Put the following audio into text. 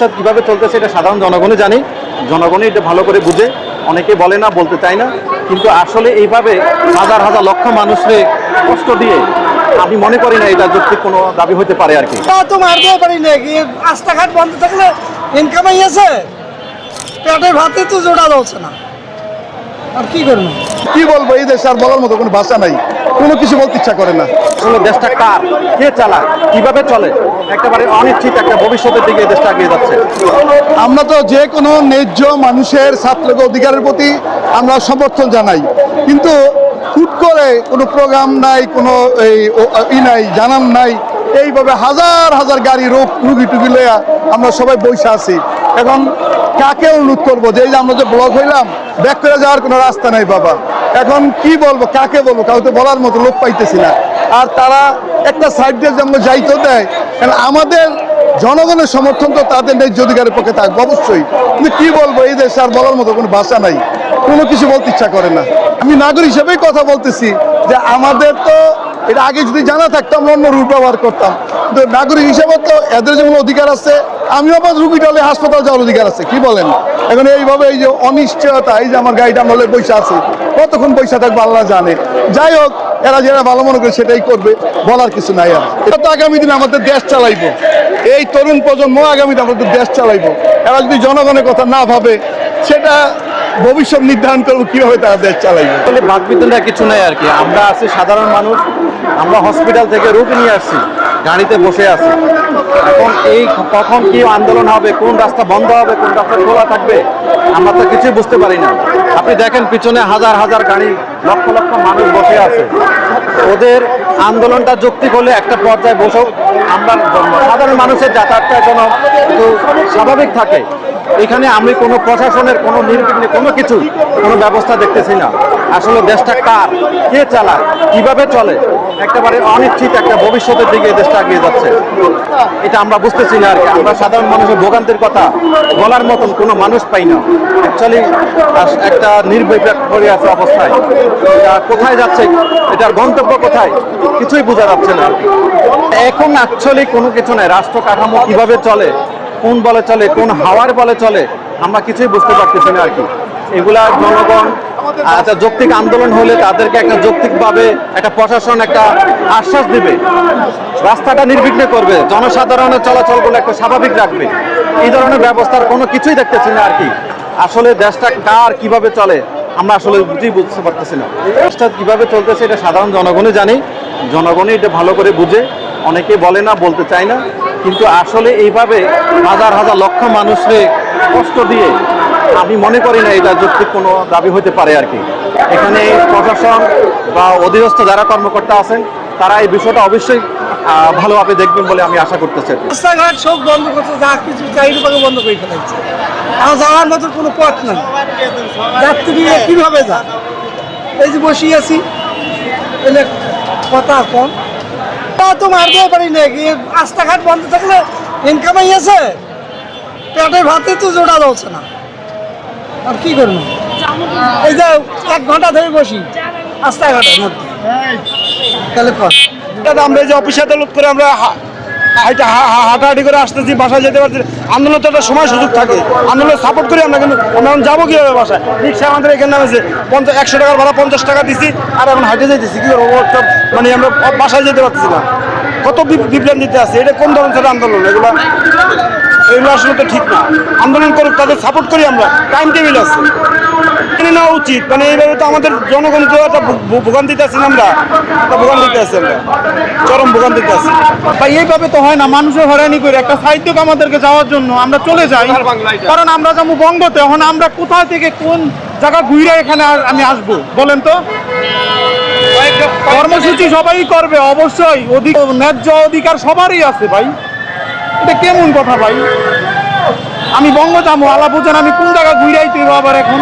দেশটা কীভাবে চলতেছে এটা সাধারণ জনগণই জানে। জনগণই এটা ভালো করে বুঝে। অনেকে বলে না বলতে চায় না। কিন্তু আসলে এইভাবে হাজার হাজার লক্ষ মানুষকে কষ্ট দিয়ে আমি মনে করি না এটা যৌক্তিক কোনো দাবি হতে পারে আর কি। তা তো মারতেও পারি না কি? রাস্তাঘাট বন্ধ থাকলে ইনকাম আছে। পেটের ভাতে তো জোড়া যাচ্ছে না। আর কি করব? কি বলব এই দেশে আর বলার মতো কোনো ভাষা নাই। কোনো কিছু বলতে ইচ্ছা করে না। আসলে দেশটা কার? কে চালায়? কীভাবে চলে? একেবারে অনিশ্চিত একটা ভবিষ্যতের দিকে দেশটা এগিয়ে যাচ্ছে। আমরা তো যে কোনো ন্যায্য মানুষের ছাত্রক অধিকারের প্রতি আমরা সমর্থন জানাই। কিন্তু হুট করে কোনো প্রোগ্রাম নাই কোনো এই ই নাই জানান নাই এইভাবে হাজার হাজার গাড়ি রোগ রুগী টুগি লইয়া আমরা সবাই বসে আছি। এখন কাকে অনুরোধ করব? যে এই যে আমরা যে ব্লক হইলাম, ব্যাক করে যাওয়ার কোনো রাস্তা নাই বাবা। এখন কি বলব, কাকে বলব? কাউকে বলার মতো লোক পাইতেছি না। আর তারা একটা সাইড দিয়ে যেমন যাইতেও দেয়, কারণ আমাদের জনগণের সমর্থন তো তাদের ন্যায্য অধিকারের পক্ষে থাকবে, অবশ্যই। কিন্তু কি বলব, এই দেশে আর বলার মতো কোনো ভাষা নাই। কোনো কিছু বলতে ইচ্ছা করে না। আমি নাগরিক হিসেবেই কথা বলতেছি যে আমাদের তো এটা আগে যদি জানা থাকতো, আমরা অন্য রূপ ব্যবহার করতাম। কিন্তু নাগরিক হিসেবে তো এদের যেমন অধিকার আছে আমিও আবার রুগীটা হলে হাসপাতাল যাওয়ার অধিকার আছে, কি বলেন? এখন এইভাবে এই যে অনিশ্চয়তা, এই যে আমার গাড়িটা আমরা পয়সা আছে, কতক্ষণ পয়সা থাকব আল্লাহ জানে। যাই হোক, এরা যেটা ভালো মনে করে সেটাই করবে, বলার কিছু নাই আর। এটা তো আগামী দিনে আমাদের দেশ চালাইবো। এই তরুণ প্রজন্ম আগামী দিনে আমাদের দেশ চালাইবো। এরা যদি জনগণের কথা না ভাবে, সেটা ভবিষ্যৎ নির্ধারণ করব কীভাবে তারা দেশ চালাইবে। আসলে বাকবিতণ্ডা কিছু নাই আর কি। আমরা আছি সাধারণ মানুষ আমরা হসপিটাল থেকে রোগী নিয়ে আসছি, গাড়িতে বসে আছি। এখন এই কখন কি আন্দোলন হবে, কোন রাস্তা বন্ধ হবে, কোন রাস্তা খোলা থাকবে, আমরা তো কিছুই বুঝতে পারি না। আপনি দেখেন পিছনে হাজার হাজার গাড়ি লক্ষ লক্ষ মানুষ বসে আছে। ওদের আন্দোলনটা যৌক্তিক হলে একটা পর্যায়ে বসেও আমরা সাধারণ মানুষের যাতায়াতটা যেন স্বাভাবিক থাকে। এখানে আমি কোনো প্রশাসনের, কোনো নির্বিঘ্নে কোনো কিছু কোনো ব্যবস্থা দেখতেছি না। আসলে দেশটা কার, কে চালায়, কীভাবে চলে, একেবারে অনিশ্চিত একটা ভবিষ্যতের দিকে দেশটা এগিয়ে যাচ্ছে। এটা আমরা বুঝতেছি না আর কি। আমরা সাধারণ মানুষের ভোগান্তির কথা বলার মতন কোনো মানুষ পাই না। অ্যাকচুয়ালি একটা নির্বিঘ্ন করে আছে অবস্থায়। কোথায় যাচ্ছে? এটার গন্তব্য কোথায়? কিছুই বোঝা যাচ্ছে না। এখন অ্যাকচুয়ালি কোনো কিছু নাই। রাষ্ট্র কাঠামো কীভাবে চলে? কোন বলে চলে? কোন হাওয়ার বলে চলে? আমরা কিছুই বুঝতে পারতেছি না আর কি। এগুলা জনগণ আচ্ছা যৌক্তিক আন্দোলন হলে তাদেরকে একটা যৌক্তিকভাবে একটা প্রশাসন একটা আশ্বাস দিবে। রাস্তাটা নির্বিঘ্নে করবে। জনসাধারণের চলাচল চলাচলগুলো একটা স্বাভাবিক রাখবে। এই ধরনের ব্যবস্থার কোনো কিছুই দেখতেছি না আর কি। আসলে দেশটা কার কীভাবে চলে? আমরা আসলে বুঝেই বুঝতে পারতেছি না। দেশটা কীভাবে চলতেছে এটা সাধারণ জনগণই জানি। জনগণই এটা ভালো করে বুঝে। অনেকে বলে না, বলতে চায় না। কিন্তু আসলে এইভাবে হাজার হাজার লক্ষ মানুষকে কষ্ট দিয়ে আমি মনে করি না এটা যৌক্তিক কোনো দাবি হতে পারে আর কি। এখানে প্রশাসন বা অধীনস্থ যারা কর্মকর্তা আছেন, তারা এই বিষয়টা অবশ্যই ভালোভাবে দেখবেন বলে আমি আশা করতেছি। আর রাস্তাঘাট সব বন্ধ করছে, যা কিছু চাহিদা বন্ধ করে ফেলাইছে আমার যাওয়ার মতো কোনো পথ নাই। যাত্রী কীভাবে যা? এই যে বসে আছি, এলে কথা কম। তা তো মারতেও পারি না রাস্তাঘাট বন্ধ থাকলে ইনকাম আছে? পেটের ভাতে তো জোড়া যাচ্ছে না। আর কি করব? এই যে এক ঘণ্টা ধরে বসি, রাস্তাঘাটের মধ্যে। তাহলে দাদা দাম রয়েছে অফিস আদালত করে আমরা হা- হাঁটাহাঁটি করে আসতেছি, বাসায় যেতে পারছি আন্দোলন তো একটা সময় সুযোগ থাকে। আন্দোলন সাপোর্ট করি আমরা, কিন্তু আমরা এখন যাব কীভাবে বাসায়? রিক্সা আমাদের এখানে নামেছে পঞ্চাশ একশো টাকার ভাড়া পঞ্চাশ টাকা দিছি, আর এখন হাইটে যাইতেছি, কী করব? মানে আমরা বাসায় যেতে পারতেছি না। কত বিপ্লান দিতে আছে। এটা কোন ধরনের আন্দোলন? এগুলো এগুলো আসলে তো ঠিক না। আন্দোলন করুক তাদের সাপোর্ট করি আমরা। টাইম টেবিল আছে। মেনে নেওয়া উচিত। মানে এইভাবে তো আমাদের জনগণ তো একটা ভোগান্তিতে আছি না আমরা। একটা ভোগান্তিতে আছি আমরা। চরম ভোগান্তিতে আছি। ভাই এইভাবে তো হয় না। মানুষের হয়রানি করে একটা সাহিত্য আমাদেরকে যাওয়ার জন্য আমরা চলে যাই। কারণ আমরা যাব বঙ্গতে। এখন আমরা কোথা থেকে কোন জায়গা ঘুরে এখানে আর- আমি আসব? বলেন তো। কর্মসূচি সবাই করবে অবশ্যই। অধিক ন্যায্য অধিকার সবারই আছে ভাই। এটা কেমন কথা ভাই? আমি বঙ্গ যাব আলাপ আমি কোন জায়গা ঘুরে আইতে আবার এখন?